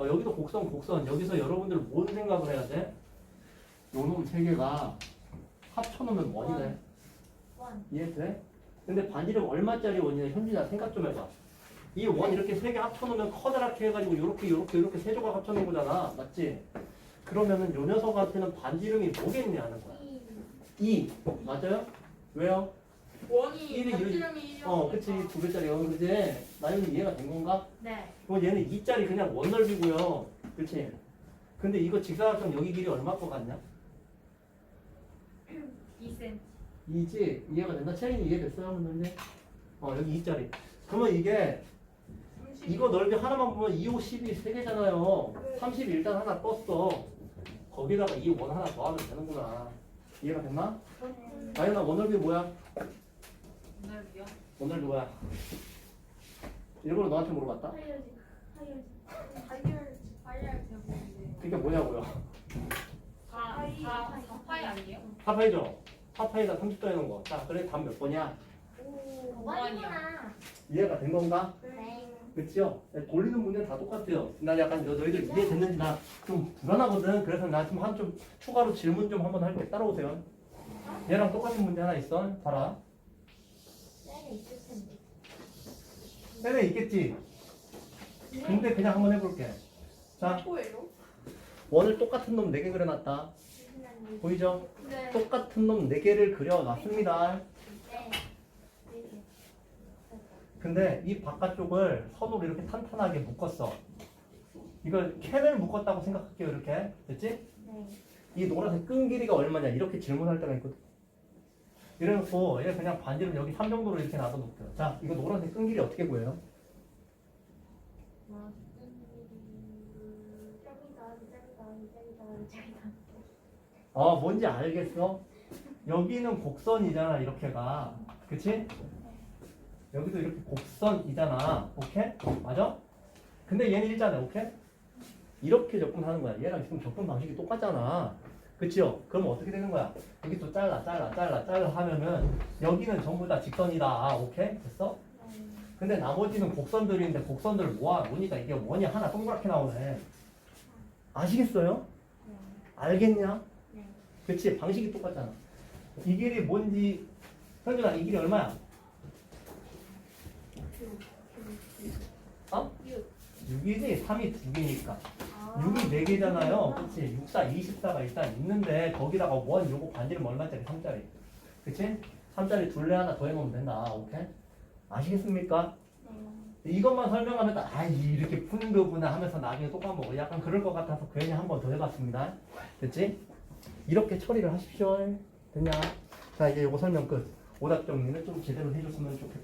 어, 여기도 곡선, 곡선. 여기서 여러분들 뭔 생각을 해야 돼? 요놈 세 개가 합쳐놓으면 원이네. 원. 이해돼? 근데 반지름 얼마짜리 원이냐? 현진아 생각 좀 해봐. 이 원 이렇게 세 개 합쳐놓으면 커다랗게 해가지고 요렇게 요렇게 요렇게 세 조각 합쳐놓은 거잖아. 맞지? 그러면은 요 녀석한테는 반지름이 뭐겠냐 하는 거야. 이. 2. 맞아요? 왜요? 원이 일이 반지름이 어, 그치. 두 개짜리 원, 그지? 나연이 이해가 된 건가? 네. 그럼 얘는 2짜리 그냥 원 넓이고요. 그치? 근데 이거 직사각형 여기 길이 얼마 거 같냐? 2cm. 2지? 이해가 된다? 채인이 이해됐어요? 근데? 어, 여기 2짜리. 그러면 이게 이거 넓이 하나만 보면 2, 5, 12세 개잖아요. 30이 일단 하나 떴어. 거기다가 이 원 하나 더하면 되는구나. 이해가 됐나? 나연아 원 넓이 뭐야? 원 넓이 뭐야? 일부러 너한테 물어봤다? 하이어지. 하이어지. 하이얼 하이얼 제곱인데 그게 뭐냐고요? 4 4 4파이 아니에요? 파파이죠? 파파이다 30도 해놓은 거. 자, 그래 답 몇 번이야? 오. 원이구나. 이해가 된 건가? 네. 그치요? 네, 돌리는 문제는 다 똑같아요. 나 약간 너, 너희들 이해됐는지 나 좀 불안하거든. 그래서 나좀한좀 추가로 질문 좀 한번 할게. 따라오세요. 얘랑 똑같은 문제 하나 있어. 봐라. 때에 있겠지? 근데 그냥 한번 해볼게. 자, 뭐예요? 원을 똑같은 놈 4개 그려놨다. 보이죠? 네. 똑같은 놈 4개를 그려놨습니다. 네. 근데 이 바깥쪽을 선으로 이렇게 탄탄하게 묶었어. 이걸 캔을 묶었다고 생각할게요. 이렇게. 됐지? 네. 이 노란색 끈 길이가 얼마냐 이렇게 질문할 때가 있거든. 이래놓고 얘 그냥 반지름 여기 3 정도로 이렇게 놔둬놓을게요. 자, 이거 노란색 끈 길이 어떻게 구해요? 어, 뭔지 알겠어? 여기는 곡선이잖아, 이렇게가. 그치? 여기도 이렇게 곡선이잖아. 오케이? 맞아? 근데 얘는 일자네, 오케이? 이렇게 접근하는 거야. 얘랑 지금 접근 방식이 똑같잖아. 그치요? 그럼 어떻게 되는 거야? 여기 또 잘라, 잘라, 잘라, 잘라 하면은 여기는 전부 다 직선이다. 오케이? 됐어? 근데 나머지는 곡선들인데 곡선들 모아 보니까 이게 원이 하나 동그랗게 나오네. 아시겠어요? 알겠냐? 네. 그치? 방식이 똑같잖아. 이 길이 뭔지 현준아 이 길이 얼마야? 어? 6이지? 3이 2개니까. 6이 4개잖아요. 그치? 6, 4, 24가 일단 있는데 거기다가 원 요거 반지름 얼마짜리? 3짜리. 그치? 3짜리 둘레 하나 더 해놓으면 된다. 오케이? 아시겠습니까? 이것만 설명하면 또, 아, 이렇게 푸는 거구나 하면서 나중에 또 까먹어. 약간 그럴 것 같아서 괜히 한 번 더 해봤습니다. 됐지? 이렇게 처리를 하십시오. 됐냐? 자, 이제 요거 설명 끝. 오답 정리는 좀 제대로 해줬으면 좋겠다.